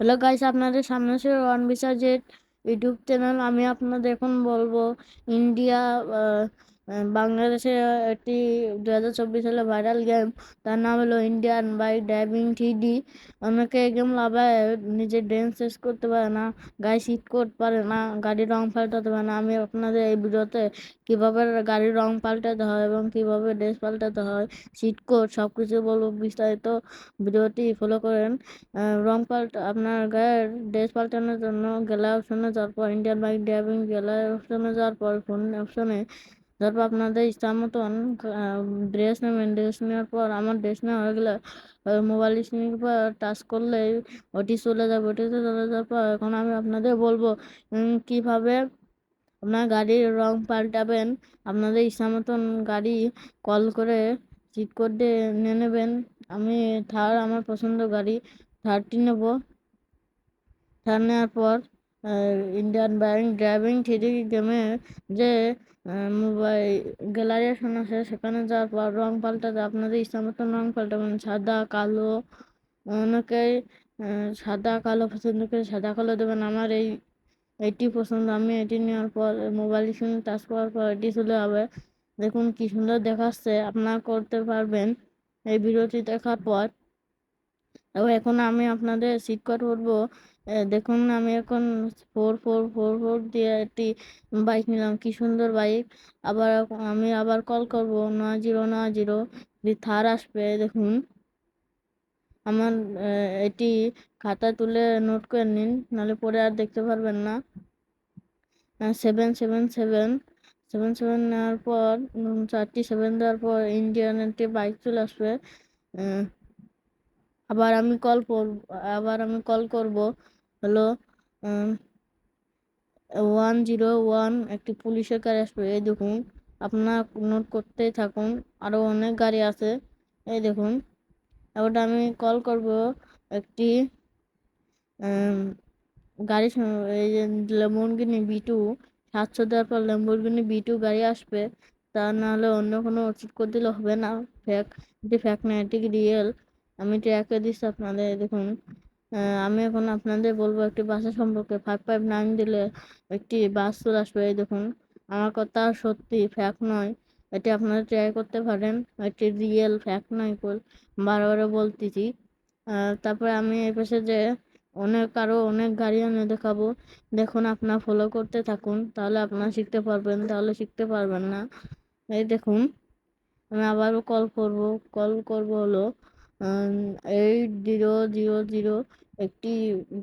Hello guys আপনাদের সামনে আছে ওয়ান বিসা জেট ইউটিউব চ্যানেল আমি আপনাদের এখন বলব ইন্ডিয়া বাংলাদেশে একটি দু হাজার চব্বিশ সালে ভাইরাল গেম, তার নাম হলো ইন্ডিয়ান বাইক ড্রাইভিং থ্রি অনেকে এই গেম লাভায়, নিজের ড্যান্স শেষ করতে পারে না, গায়ে সিট করতে পারে না, গাড়ির রং পাল্টাতে পারে না। আমি আপনাদের এই ভিডিওতে কীভাবে গাড়ির রং পাল্টাতে হয় এবং কীভাবে ড্রেস পাল্টাতে হয় সিট কোড সব কিছু বলব বিস্তারিত ভিডিওটি ফলো করেন। রং পাল্টা, আপনার গায়ের ড্রেস পাল্টানোর জন্য গেলা অপশনে যাওয়ার পর ইন্ডিয়ান বাইক ড্রাইভিং গেলা অপশনে যাওয়ার পর ফোন অপশনে তারপর আপনাদের ইচ্ছা মতন ড্রেস নেবেন ড্রেস নেওয়ার পর আমার ড্রেস নেওয়া হয়ে গেলে মোবাইল স্ক্রিনের পর টাচ করলে ওটি চলে যাবে, ওটি চলে যাওয়ার পর এখন আমি আপনাদের বলব কীভাবে আপনার গাড়ির রং পাল্টাবেন, আপনাদের ইচ্ছা মতন গাড়ি কল করে চিট দিয়ে নিয়ে নেবেন। আমি থার আমার পছন্দ গাড়ি থারটি নেব। থার নেওয়ার পর ইন্ডিয়ান ব্যাংক ড্রাইভিং থ্রি গেমে যে মোবাইল গ্যালারি অপশন আছে, সেখানে যাওয়ার পর রং পাল্টাতে আপনাদের ইচ্ছা মতন রং পাল্টাবেন। সাদা, কালো, অনেকেই সাদা, কালো পছন্দ করে সাদা কালো দেবেন। আমার এই, এটি পছন্দ। আমি এটি নেওয়ার পর মোবাইল স্ক্রিন টাচ করার পর এটি চলে যাবে। দেখুন কি সুন্দর দেখাচ্ছে। আপনারা করতে পারবেন এই ভিডিওটি দেখার পর। এখন আমি আপনাদের কট করব দেখুন, আমি এখন ফোর ফোর ফোর ফোর দিয়ে একটি বাইক নিলাম। কি সুন্দর বাইক আবার আমি আবার কল করব। নয় জিরো নয় জিরো থার আসবে, দেখুন। আমার এটি খাতা তুলে নোট করে নিন, নাহলে পরে আর দেখতে পারবেন না। Seven seven seven seven seven নেওয়ার পর চারটি সেভেন দেওয়ার পর ইন্ডিয়ান একটি বাইক চলে আসবে। আবার আমি কল করব আবার আমি কল করব, হলো ওয়ান জিরো ওয়ান একটি পুলিশের গাড়ি আসবে, এই দেখুন, আপনার নোট করতেই থাকুন আরও অনেক গাড়ি আছে, এই দেখুন এবার আমি কল করব একটি গাড়ি এই যে লেম্বরগিনি বি টু সাতশো দেওয়ার পর লেম্বরগিনি বি টু গাড়ি আসবে, তা নাহলে অন্য কোনো ওষুধ করে দিলে হবে না ফ্যাক এটি ফ্যাক না এটি রিয়েল আমি ট্র্যাকে দিচ্ছি আপনাদের, দেখুন আমি এখন আপনাদের বলব একটি বাসের সম্পর্কে। ফাইভ ফাইভ নাইন দিলে একটি বাস চলে আসবে, এই দেখুন। আমার কথা সত্যি ফ্যাক নয়, এটি আপনারা ট্রাই করতে পারেন। এটি রিয়েল ফ্যাক নয় কল বারবার বলতেছি। তারপরে আমি এ পাশে যে অনেক আরও অনেক গাড়ি এনে দেখাবো। দেখুন, আপনার ফলো করতে থাকুন, তাহলে আপনারা শিখতে পারবেন, তাহলে শিখতে পারবেন না। এই দেখুন, আমি আবারও কল করব। কল করব হলো এইট জিরো জিরো জিরো একটি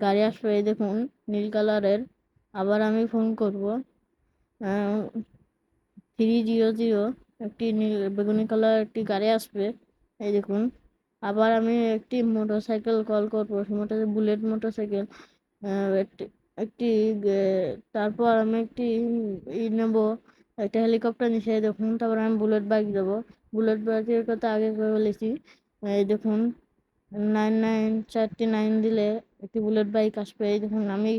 গাড়ি আসবে, এই দেখুন, নীল কালারের। আবার আমি ফোন করব। থ্রি জিরো জিরো একটি নীল, বেগুনি কালার একটি গাড়ি আসবে, এই দেখুন। আবার আমি একটি মোটর সাইকেল কল করব সেটা বুলেট মোটর সাইকেল একটি একটি তারপর আমি একটি ই নেব, একটা হেলিকপ্টার নিচে দেখুন। তারপর আমি বুলেট বাইক দেবো। বুলেট বাইকের কথা আগে বলেছি। এই দেখুন নাইন নাইন চারটি নাইন দিলে একটি বুলেট বাইক আসবে। এই দেখুন, আমি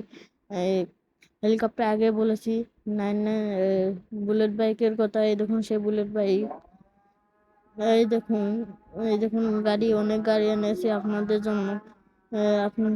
হেলিকপ্টার আগে বলেছি নাইন নাইন বুলেট বাইকের কথা। এই দেখুন সে বুলেট বাইক এই দেখুন এই দেখুন, গাড়ি, অনেক গাড়ি এনেছি আপনাদের জন্য। আপনি